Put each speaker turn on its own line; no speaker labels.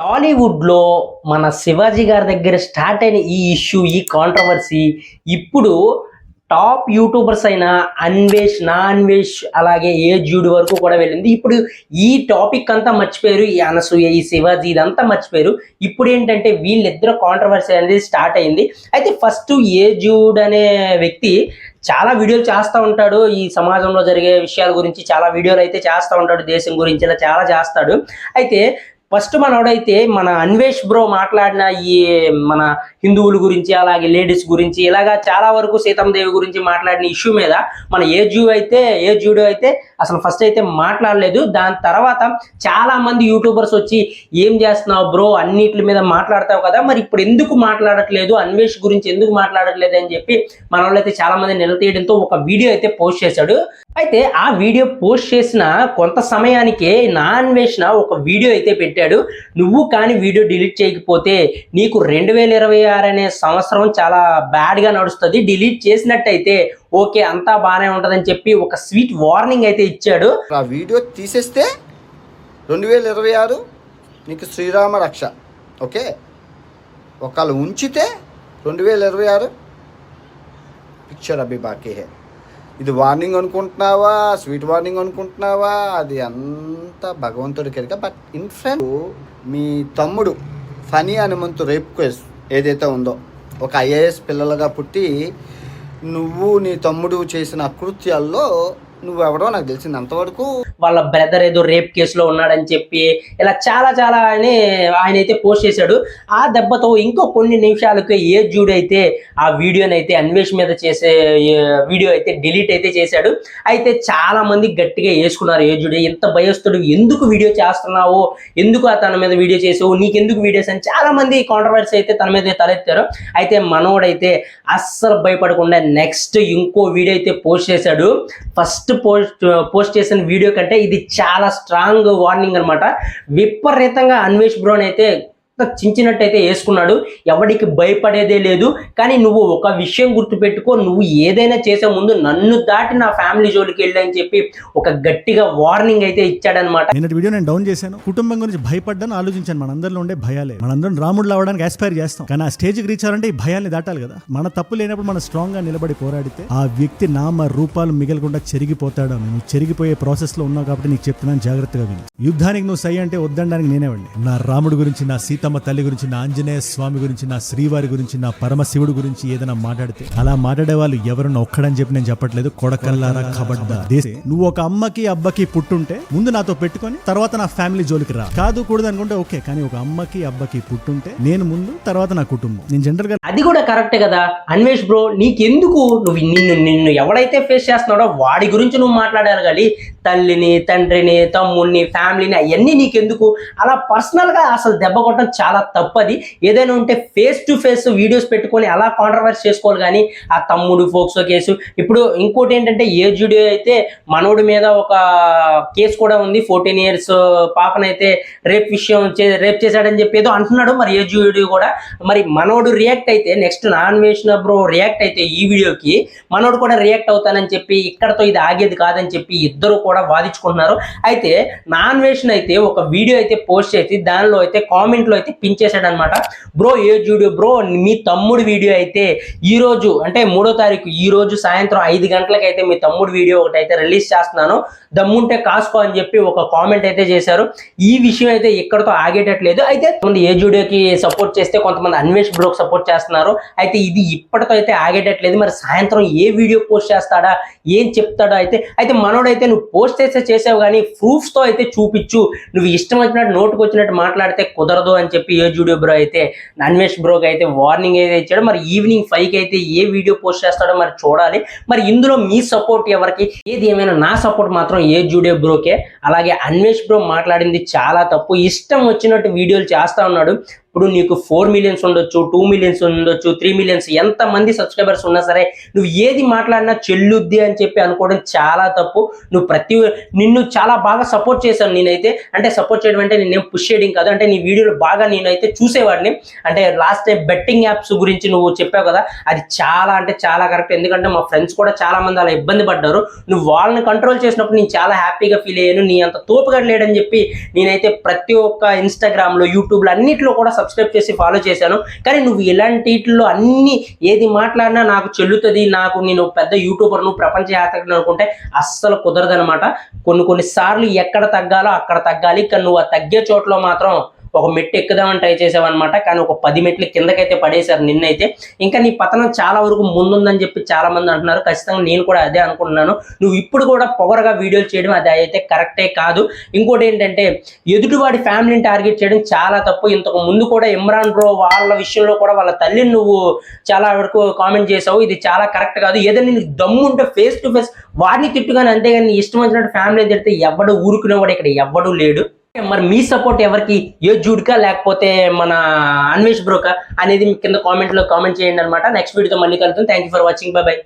టాలీవుడ్లో మన శివాజీ గారి దగ్గర స్టార్ట్ అయిన ఈ ఇష్యూ ఈ కాంట్రవర్సీ ఇప్పుడు టాప్ యూట్యూబర్స్ అయిన అన్వేష్ నా అన్వేష్ అలాగే ఏ జూడి వరకు కూడా వెళ్ళింది. ఇప్పుడు ఈ టాపిక్ అంతా మర్చిపోయారు. ఈ అనసూయ ఈ శివాజీ ఇదంతా మర్చిపోయారు. ఇప్పుడు ఏంటంటే వీళ్ళిద్దరు కాంట్రవర్సీ అనేది స్టార్ట్ అయింది. అయితే ఫస్ట్ ఏ జూడ్ అనే వ్యక్తి చాలా వీడియోలు చేస్తూ ఉంటాడు. ఈ సమాజంలో జరిగే విషయాల గురించి చాలా వీడియోలు అయితే చేస్తూ ఉంటాడు. దేశం గురించి ఇలా చాలా చేస్తాడు. అయితే ఫస్ట్ మనోడైతే మన అన్వేష్ బ్రో మాట్లాడిన ఈ మన హిందువుల గురించి అలాగే లేడీస్ గురించి ఇలాగా చాలా వరకు సీతమ్మదేవి గురించి మాట్లాడిన ఇష్యూ మీద మన ఏ జూ అయితే ఏ జూడో అయితే అసలు ఫస్ట్ అయితే మాట్లాడలేదు. దాని తర్వాత చాలా మంది యూట్యూబర్స్ వచ్చి ఏం చేస్తున్నావు బ్రో అన్నిటి మీద మాట్లాడతావు కదా? మరి ఇప్పుడు ఎందుకు మాట్లాడట్లేదు? అన్వేష్ గురించి ఎందుకు మాట్లాడట్లేదు? అని చెప్పి మన వాళ్ళైతే చాలా మంది నిలదీయడంతో ఒక వీడియో అయితే పోస్ట్ చేశాడు. అయితే ఆ వీడియో పోస్ట్ చేసిన కొంత సమయానికే నా అన్వేషణ ఒక వీడియో అయితే పెట్టాడు. నువ్వు కానీ వీడియో డిలీట్ చేయకపోతే నీకు రెండు వేల ఇరవై ఆరు అనే సంవత్సరం చాలా బ్యాడ్గా నడుస్తుంది. డిలీట్ చేసినట్టయితే ఓకే అంతా బాగానే ఉంటుందని చెప్పి ఒక స్వీట్ వార్నింగ్ అయితే ఇచ్చాడు.
ఆ వీడియో తీసేస్తే రెండు వేల ఇరవై ఆరు నీకు శ్రీరామ రక్ష ఓకే? ఒకవేళ ఉంచితే రెండు వేల ఇరవై ఆరు పిక్చర్ అభి బాకీ హే. ఇది వార్నింగ్ అనుకుంటున్నావా? స్వీట్ వార్నింగ్ అనుకుంటున్నావా? అది అంతా భగవంతుడి కనుక బట్ ఇన్ఫ్రెండ్ మీ తమ్ముడు ఫనీ హనుమంతు రేప్ కేసు ఏదైతే ఉందో ఒక ఐఏఎస్ పిల్లలుగా పుట్టి నువ్వు నీ తమ్ముడు చేసిన అకృత్యాల్లో నువ్వెవడో నాకు తెలిసింది అంతవరకు.
వాళ్ళ బ్రదర్ ఏదో రేప్ కేసులో ఉన్నాడని చెప్పి ఇలా చాలా చాలా ఆయన ఆయన అయితే పోస్ట్ చేశాడు. ఆ దెబ్బతో ఇంకో కొన్ని నిమిషాలకు ఏ జూడ్ అయితే ఆ వీడియోని అయితే అన్వేష్ మీద చేసే వీడియో అయితే డిలీట్ అయితే చేశాడు. అయితే చాలా మంది గట్టిగా వేసుకున్నారు ఏ జూడ్ ఎంత భయస్తుడు ఎందుకు వీడియో చేస్తున్నావు? ఎందుకు ఆ తన మీద వీడియో చేసావు? నీకెందుకు వీడియోస్? అని చాలా మంది కాంట్రవర్సీ అయితే తన మీద తలెత్తారు. అయితే మనోడైతే అస్సలు భయపడకుండా నెక్స్ట్ ఇంకో వీడియో అయితే పోస్ట్ చేశాడు. ఫస్ట్ పోస్ట్ పోస్ట్ uh, చేసిన వీడియో కంటే ఇది చాలా స్ట్రాంగ్ వార్నింగ్ అన్నమాట. విపరీతంగా అన్వేష్ బ్రోన్ అయితే చించినట్టయితే వేసుకున్నాడు ఎవడికి భయపడేదే లేదు. కానీ నువ్వు ఒక విషయం గుర్తుపెట్టుకో. నువ్వు ఏదైనా చేసే ముందు నన్ను దాటి నా ఫ్యామిలీ జోలికి వెళ్ళని అని చెప్పి ఒక గట్టిగా వార్నింగ్ అయితే ఇచ్చాడనమాట
నిన్నటి వీడియో నేను డౌన్ చేశాను. కుటుంబం గురించి భయపడ్డాను ఆలోచించాను. మనందరిలో ఉండే భయాలే. మనందరం రాముడు అవడానికి ఆస్పైర్ చేస్తాం. కానీ ఆ స్టేజ్కి రీచ్ అవ్వాలంటే ఈ భయాన్ని దాటాలి కదా. మన తప్పు లేనప్పుడు మనం స్ట్రాంగ్గా నిలబడి పోరాడితే ఆ వ్యక్తి నామ రూపాలు మిగలకుండా చెరిగిపోతాడు? నువ్వు చెరిగిపోయే ప్రాసెస్లో ఉన్నావు కాబట్టి నీకు చెప్తున్నాను జాగ్రత్తగా విను. యుద్ధానికి నువ్వు సై అంటే వద్దనడానికి నేనే నా రాముడు గురించి నా సీత సీతమ్మ తల్లి గురించి నా ఆంజనేయ స్వామి గురించి నా శ్రీవారి గురించి నా పరమశివుడు గురించి ఏదైనా మాట్లాడితే అలా మాట్లాడే వాళ్ళు ఎవరన్నా ఒక్కడని చెప్పి నేను చెప్పట్లేదు. కొడకల్లారా కబడ్డా. నువ్వు ఒక అమ్మకి అబ్బకి పుట్టుంటే ముందు నాతో పెట్టుకొని తర్వాత నా ఫ్యామిలీ జోలికి రా. కాదు కూడదు అనుకుంటే ఓకే కానీ ఒక అమ్మకి అబ్బకి పుట్టుంటే నేను ముందు తర్వాత నా కుటుంబం. నేను జనరల్గా
అది కూడా కరెక్ట్ కదా? అన్వేష్ బ్రో నీకెందుకు? నువ్వు నిన్ను నిన్ను ఎవడైతే ఫేస్ చేస్తున్నాడో వాడి గురించి నువ్వు మాట్లాడాలి కానీ తల్లిని తండ్రిని తమ్ముడిని ఫ్యామిలీని అవన్నీ నీకెందుకు? అలా పర్సనల్గా అసలు దెబ్బ కొట్టడం చాలా తప్పది. ఏదైనా ఉంటే ఫేస్ టు ఫేస్ వీడియోస్ పెట్టుకొని అలా కాంట్రవర్సీ చేసుకోవాలి కానీ ఆ తమ్ముడు ఫోక్సో కేసు. ఇప్పుడు ఇంకోటి ఏంటంటే ఏ జుడియో అయితే మనోడి మీద ఒక కేసు కూడా ఉంది. ఫోర్టీన్ ఇయర్స్ పాపనైతే రేప్ విషయం చే- రేప్ చేశాడని చెప్పి ఏదో అంటున్నాడు మరి ఏ జుడియో కూడా. మరి మనోడు రియాక్ట్ అయితే నెక్స్ట్ నాన్ వేసిన బ్రో రియాక్ట్ అయితే ఈ వీడియోకి మనోడు కూడా రియాక్ట్ అవుతానని చెప్పి ఇక్కడతో ఇది ఆగేది కాదని చెప్పి ఇద్దరు కూడా వాదించుకుంటున్నారు. అయితే నాన్ వేషన్ అయితే ఒక వీడియో అయితే పోస్ట్ చేసి దానిలో అయితే కామెంట్లో అయితే పిన్ చేశాడు అనమాట బ్రో ఏ జూడియో బ్రో మీ తమ్ముడు వీడియో అయితే ఈ రోజు అంటే మూడో తారీఖు ఈ రోజు సాయంత్రం ఐదు గంటలకు అయితే మీ తమ్ముడు వీడియో ఒకటి అయితే రిలీజ్ చేస్తున్నాను. దమ్ముంటే కాసుకో అని చెప్పి ఒక కామెంట్ అయితే చేశారు. ఈ విషయం అయితే ఇక్కడతో ఆగేటట్లేదు. అయితే కొంతమంది ఏ జూడియోకి సపోర్ట్ చేస్తే కొంతమంది అన్వేష్ బ్రోకి సపోర్ట్ చేస్తున్నారు. అయితే ఇది ఇప్పటితో అయితే ఆగేటట్లేదు. మరి సాయంత్రం ఏ వీడియో పోస్ట్ చేస్తాడా? ఏం చెప్తాడా అయితే అయితే మనోడైతే నువ్వు పోస్ట్ చేస్తే చేసావు కానీ ప్రూఫ్స్తో అయితే చూపించు. నువ్వు ఇష్టం వచ్చినట్టు నోటుకు వచ్చినట్టు మాట్లాడితే కుదరదు అని చెప్పి ఏ జూడియో బ్రో అయితే అన్వేష్ బ్రోకి అయితే వార్నింగ్ అయితే ఇచ్చాడు మరి ఈవినింగ్ ఫైవ్కి అయితే ఏ వీడియో పోస్ట్ చేస్తాడో మరి చూడాలి. మరి ఇందులో మీ సపోర్ట్ ఎవరికి? ఏది ఏమైనా నా సపోర్ట్ మాత్రం ఏ జూడియో బ్రోకే. అలాగే అన్వేష్ బ్రో మాట్లాడింది చాలా తప్పు. ఇష్టం వచ్చినట్టు వీడియోలు చేస్తా ఉన్నాడు. ఇప్పుడు నీకు ఫోర్ మిలియన్స్ ఉండొచ్చు టూ మిలియన్స్ ఉండొచ్చు త్రీ మిలియన్స్ ఎంత మంది సబ్స్క్రైబర్స్ ఉన్నా సరే నువ్వు ఏది మాట్లాడినా చెల్లుద్ది అని చెప్పి అనుకోవడం చాలా తప్పు. నువ్వు ప్రతి నిన్ను చాలా బాగా సపోర్ట్ చేశాను నేనైతే. అంటే సపోర్ట్ చేయడం అంటే నేనేం పుష్ చేయడం కాదు. అంటే నీ వీడియోలు బాగా నేనైతే చూసేవాడిని. అంటే లాస్ట్ టైం బెట్టింగ్ యాప్స్ గురించి నువ్వు చెప్పావు కదా అది చాలా అంటే చాలా కరెక్ట్ ఎందుకంటే మా ఫ్రెండ్స్ కూడా చాలా మంది అలా ఇబ్బంది పడ్డారు. నువ్వు వాళ్ళని కంట్రోల్ చేసినప్పుడు నేను చాలా హ్యాపీగా ఫీల్ అయ్యాను. నీ అంత తోపుగా లేడని చెప్పి నేనైతే ప్రతి ఒక్క ఇన్స్టాగ్రామ్లో యూట్యూబ్లో అన్నింటిలో కూడా సబ్స్క్రైబ్ చేసి ఫాలో చేశాను. కానీ నువ్వు ఇలాంటిలో అన్ని ఏది మాట్లాడినా నాకు చెల్లుతుంది నాకు నేను పెద్ద యూట్యూబర్ నువ్వు ప్రపంచ యాత్రికుడు అనుకుంటే అస్సలు కుదరదనమాట కొన్ని కొన్ని సార్లు ఎక్కడ తగ్గాలో అక్కడ తగ్గాలి కానీ నువ్వు ఆ తగ్గే చోట్ల మాత్రం ఒక మెట్టు ఎక్కుదామని ట్రై చేసావన్నమాట కానీ ఒక పది మెట్లు కిందకైతే పడేశారు నిన్నైతే. ఇంకా నీ పతనం చాలా వరకు ముందుందని చెప్పి చాలా మంది అంటున్నారు. ఖచ్చితంగా నేను కూడా అదే అనుకుంటున్నాను. నువ్వు ఇప్పుడు కూడా పొగరగా వీడియోలు చేయడం అది అయితే కరెక్టే కాదు. ఇంకోటి ఏంటంటే ఎదుటివాడి ఫ్యామిలీని టార్గెట్ చేయడం చాలా తప్పు. ఇంతకు ముందు కూడా ఇమ్రాన్ బ్రో వాళ్ళ విషయంలో కూడా వాళ్ళ తల్లిని నువ్వు చాలా వరకు కామెంట్ చేసావు. ఇది చాలా కరెక్ట్ కాదు. ఏదైనా నీకు దమ్ము ఉంటే ఫేస్ టు ఫేస్ వాడిని తిట్టుగానే అంతేగాని ఇష్టం వచ్చినట్టు ఫ్యామిలీ తిడితే ఎవడు ఊరుకునేవాడు ఇక్కడ? ఎవడు లేడు. మరి మీ సపోర్ట్ ఎవరికి? ఏ జూడ్కా లేకపోతే మన అన్వేష్ బ్రోకా? అనేది కింద కింద కామెంట్లో కామెంట్ చేయండి అనమాట నెక్స్ట్ వీడియోతో మళ్ళీ కలుగుతాం thank you for watching bye bye